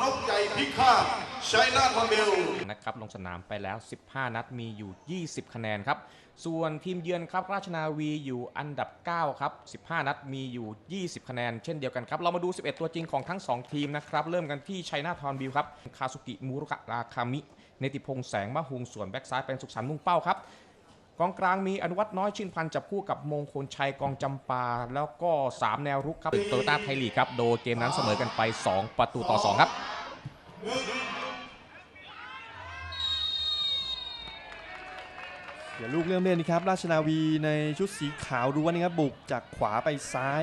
ข้ามชัยนาทมิลนะครับลงสนามไปแล้ว 15 นัดมีอยู่ 20 คะแนนครับ ส่วนทีมเยือนครับราชนาวีอยู่อันดับ 9 ครับ 15 นัดมีอยู่ 20 คะแนน เช่นเดียวกันครับ เรามาดู 11 ตัวจริงของทั้ง 2 ทีมนะครับ เริ่มกันที่ชัยนาทอนบิวครับ คาสุกิมูรุกะราคามิ เนติพงษ์แสงมะฮุงส่วนแบ็กซ้ายเป็นสุขสันต์มุ่งเป้าครับ องกลางมีอนุวัฒน์น้อยชินพันธ์จับคู่กับมงคลชัยกองจำปา แล้วก็ 3 แนวรุกครับโตโยต้าไทยลีกครับ โดยเกมนั้นเสมอกันไป 2 ประตูต่อ 2 ครับ เดี๋ยวลูกเริ่มเล่นนะครับ ราชนาวีในชุดสีขาวล้วนนะครับบุกจากขวาไปซ้าย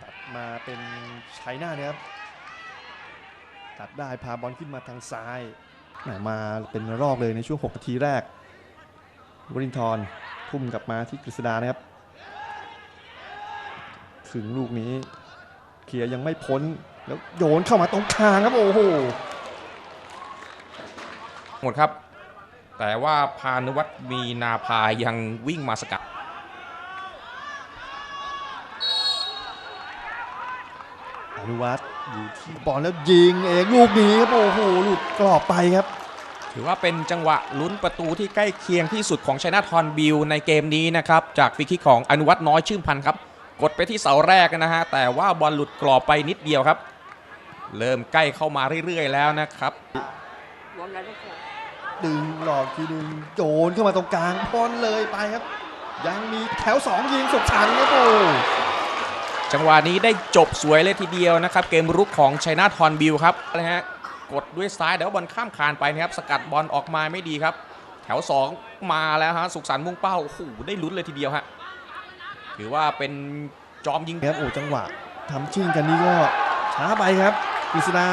ตัดมาเป็นชัยนาทนะครับ ตัดได้พาบอลขึ้นมาทางซ้ายแห มาเป็นรอบเลยในช่วง6นาทีแรกวรินทร์ทุ่มกลับมาที่กฤษดานะครับถึงลูกนี้เคลียร์ยังไม่พ้นแล้วโยนเข้ามาตรงกลางครับโอ้โหหมดครับ แต่ว่าพานุวัตรมีนาพายังวิ่งมาสกัด อนุวัฒน์อยู่ที่บอลแล้วยิงเองลูกนี้ครับโอ้โหหลุดกรอบไปครับ ถือว่าเป็นจังหวะลุ้นประตูที่ใกล้เคียงที่สุดของชัยนาทอนบิลในเกมนี้นะครับ จากฟรีคิกของอนุวัฒน์น้อยชื่นพันธ์ครับ กดไปที่เสาแรกนะฮะ แต่ว่าบอลหลุดกรอบไปนิดเดียวครับ เริ่มใกล้เข้ามาเรื่อยๆแล้วนะครับดึงหลอกทีนึงโยนเข้ามาตรงกลางบอลเลยไปครับ ยังมีแถว2ยิงสุกฉันครับโอ้ จังหวะนี้ได้จบสวยเลยทีเดียวนะครับ เกมรุกของชัยนาทอนบิลครับนะฮะกดด้วยซ้ายแต่ว่าบอลข้ามคานไปนะครับ สกัดบอลออกมาไม่ดีครับ แถว 2 มาแล้วฮะสุขสันต์มุ่งเป้าโอ้โหได้ลุ้นเลยทีเดียวฮะถือว่าเป็นจอมยิงครับโอ้จังหวะทำชิ่งกันนี้ก็ช้าไปครับกฤษดา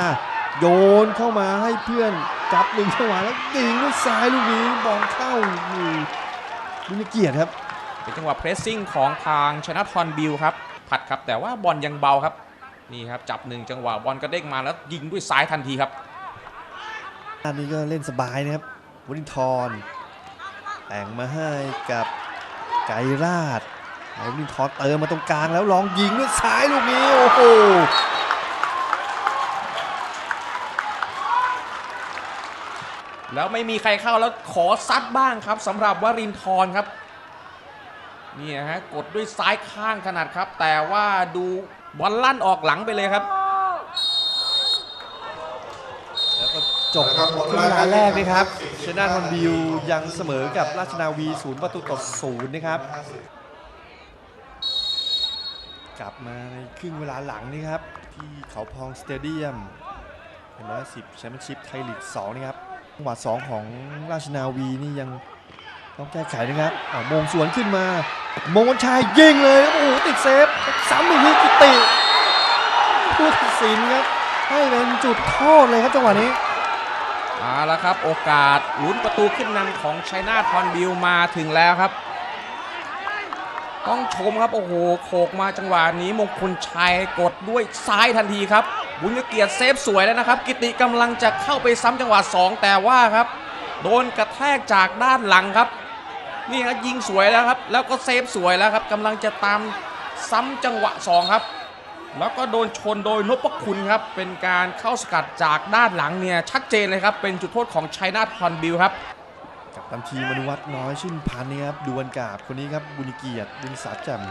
โยนเข้ามาให้เพื่อนจับหนึ่งจังหวะแล้วยิงด้วยซ้ายลูกนี้บอลเข้าอยู่ดูมีเกียรติครับ เป็นจังหวะเพรสซิ่งของทางชนะทอนบิลครับ ผัดครับ แต่ว่าบอลยังเบาครับนี่ครับจับหนึ่งจังหวะบอลกระเด้งมาแล้วยิงด้วยซ้ายทันทีครับอันนี้ก็เล่นสบายนะครับวรินทร์แต่งมาให้กับไกรราชไอ้วรินทร์เติมมาตรงกลางแล้วลองยิงด้วยซ้ายลูกนี้โอ้โหแล้วไม่มีใครเข้าแล้วขอซัดบ้างครับสำหรับวรินทร์ครับ นี่ฮะกดด้วยซ้ายข้างขนาดครับ แต่ว่าดูบอลลั่นออกหลังไปเลยครับ แล้วก็จบครึ่งเวลาแรกนะครับชนะทอนบิวยังเสมอกับราชนาวีศูนย์ประตูต่อศูนย์นะครับกลับมาในครึ่งเวลาหลังนี่ครับ ที่เขาพองสเตเดียมเป็นร้อยสิบแชมเปี้ยนชิพไทยลีก2นะครับจังหวะ2ของราชนาวีนี่ยัง ต้องแก้ไขนะครับอ่ามงสวนขึ้นมามงวันชัยยิงเลยครับโอ้โหติดเซฟซ้ำอีกทีกิติผู้ตัดสินครับให้เป็นจุดโทษเลยครับจังหวะนี้เอาละครับโอกาสลุ้นประตูขึ้นนำของชัยนาทอนบิลมาถึงแล้วครับ ต้องชมครับโอ้โหโขกมาจังหวะนี้มงคลชัยกดด้วยซ้ายทันทีครับ บุญเกียรติเซฟสวยแล้วนะครับ กิติกำลังจะเข้าไปซ้ำจังหวะ2แต่ว่าครับ โดนกระแทกจากด้านหลังครับ นี่ครับยิงสวยแล้วครับ แล้วก็เซฟสวยแล้วครับกำลังจะตามซ้ำจังหวะ 2 ครับ แล้วก็โดนชนโดยนพคุณครับ เป็นการเข้าสกัดจากด้านหลังเนี่ย ชัดเจนเลยครับ เป็นจุดโทษของชัยนาทฮอนบิลครับ กับตันทีมอนุวัฒน้อยชื่นพันธ์นะครับดวลกาบคนนี้ครับบุญเกียรติบุญสาแจ่ม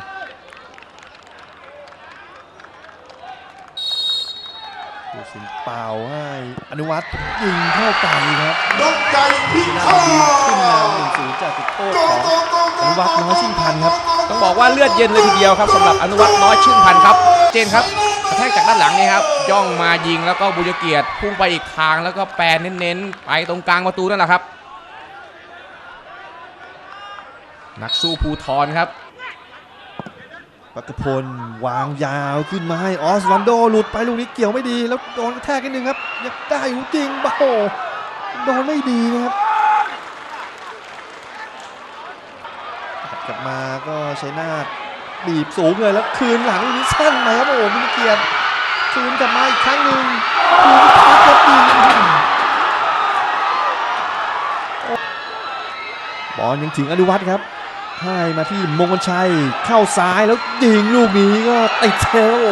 ผู้สินเป่าให้อนุวัฒน์ยิงเข้าไปครับนกใจพิชนะฆาทีมขึ้นนำหนึ่งตศูนย์จากจุดโทษโกของโกโกโกอนุวัฒน์น้อยชื่นพันธ์ครับต้องบอกว่าเลือดเย็นเลยทีเดียวครับสำหรับอนุวัฒน์น้อยชื่นพันธ์ครับ เจนครับกระแทกจากด้านหลังนี่ครับย่องมายิงแล้วก็บุญเกียรติพุ่งไปอีกทางแล้วก็แปรเน้นๆ ไปตรงกลางประตูนั่นแหละครับ นักสู้ภูทรครับ ปักพลวางยาวขึ้นมาให้ออสวันโดหลุดไปลูกนี้เกี่ยวไม่ดี แล้วโดนกระแทกนิดนึงครับยังได้อยู่จริงบ้าโอ้โดนไม่ดีนะครับกลับมาก็ใช้หน้าทบีบสูงเลยแล้วคืนหลังลูกนี้สั้นไปครับโอ้โหมิเกียรติคืนกลับมาอีกครั้งหนึ่งคืนพักครับดีบอลยังถึงอนุวัฒน์ครับ ให้มาที่มงคลชัยเข้าซ้ายแล้วยิงลูกนี้ก็ติดเทโอ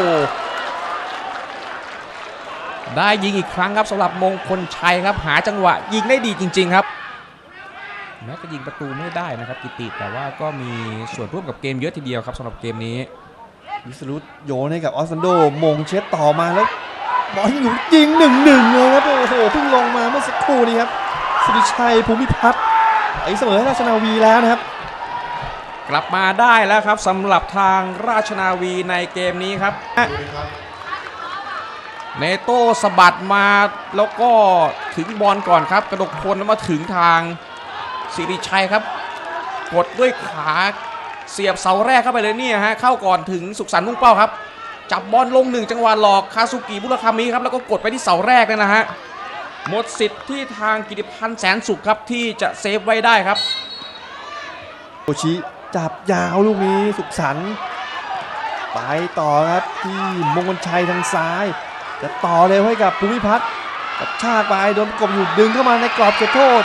ได้ยิงอีกครั้งครับสำหรับมงคลชัยครับหาจังหวะ ยิงได้ดีจริง ๆครับ แม้จะยิงประตูไม่ได้นะครับกิติแต่ว่าก็มีส่วนร่วมกับเกมเยอะทีเดียวครับสำหรับเกมนี้วิสรุตโยนให้กับออสซันโดมงเช็ดต่อมาแล้วบอลอยู่ยิงหนึ่งหนึ่งเลยครับโอ้โหเพิ่งลงมาเมื่อสักครู่นี้ครับสุริชัยภูมิพัฒน์ไอ้เสมอให้ราชนาวีแล้วนะครับ กลับมาได้แล้วครับสำหรับทางราชนาวีในเกมนี้ครับเนโต้สะบัดมาแล้วก็ถึงบอลก่อนครับ กระดกพลแล้วมาถึงทางสิริชัยครับ กดด้วยขาเสียบเสาแรกเข้าไปเลยเนี่ยฮะเข้าก่อนถึงสุขสันต์มุ่งเป้าครับ จับบอลลงหนึ่งจังหวะหลอกคาซุกิบุรคามิครับแล้วก็กดไปที่เสาแรกเลยนะฮะหมดสิทธิ์ที่ทางกิติพันธ์แสนสุขครับที่จะเซฟไว้ได้ครับโอชิ จับยาวลูกนี้สุขสันต์ไปต่อครับที่มงคลชัยทางซ้าย จะต่อเร็วให้กับภูมิพัฒน์กับชากไปโดนประกบอยู่ดึงเข้ามาในกรอบเขตโทษ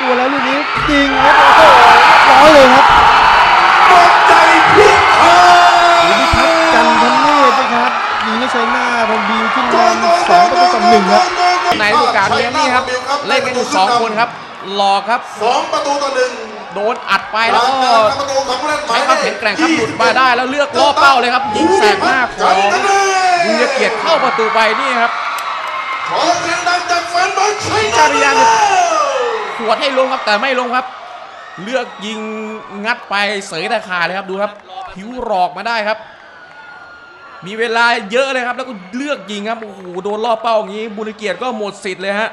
ตัวแล้วลูกนี้ยิงครับโอ้โหร้อยเลยครับตกใจพลิกเอภูมิพัฒน์กันทเนศนะครับยิงให้ชัยหน้าทองบีขึ้นนำสองประตูต่อหนึ่งครับในฤดูกาลนี้นี่ครับเล่นกันอยู่สองคนครับหลอกครับสองประตูต่อหนึ่ง โดนอัดไปแล้วก็ประตูของผู้เล่นหมใช้ยความแข็งแกร่งครับหลุดมาได้แล้วเลือกล่อเป้าเลยครับยิงแสกหน้าของบุญเกียรติเข้าประตูไปนี่ครับขอเสียงดังจากแฟนบอลชัยจาริยาขวดให้ลงครับแต่ไม่ลงครับ เลือกยิงงัดไปเสยตาคาเลยครับดูครับผิวหลอกมาได้ครับ มีเวลาเยอะเลยครับ แล้วก็เลือกยิงครับโอ้โหโดนล่อเป้าอย่างนี้บุญเกียรติก็หมดสิทธิ์เลยฮะ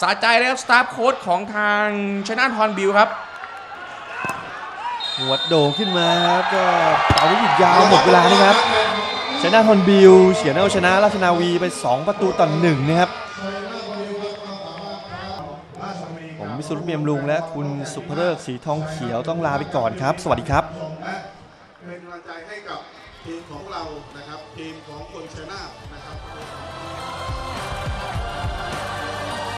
สาใจเลยครับสตาฟโค้ชของทางชนะทอนบิลครับ หัวโด่งขึ้นมาครับก็เป่าลูกหยุดยาวหมดเวลานี่ครับชนะฮอนบิลเฉียนเอาชนะราชนาวีไป 2 ประตูต่อหนึ่งนะครับ ผมวิสุทธิ์เมียมลุงและคุณสุภเริกษ์สีทองเขียวต้องลาไปก่อนครับ สวัสดีครับเป็นกำลังใจให้กับทีมของเรานะครับ ทีมของคนชัยนาทนะครับ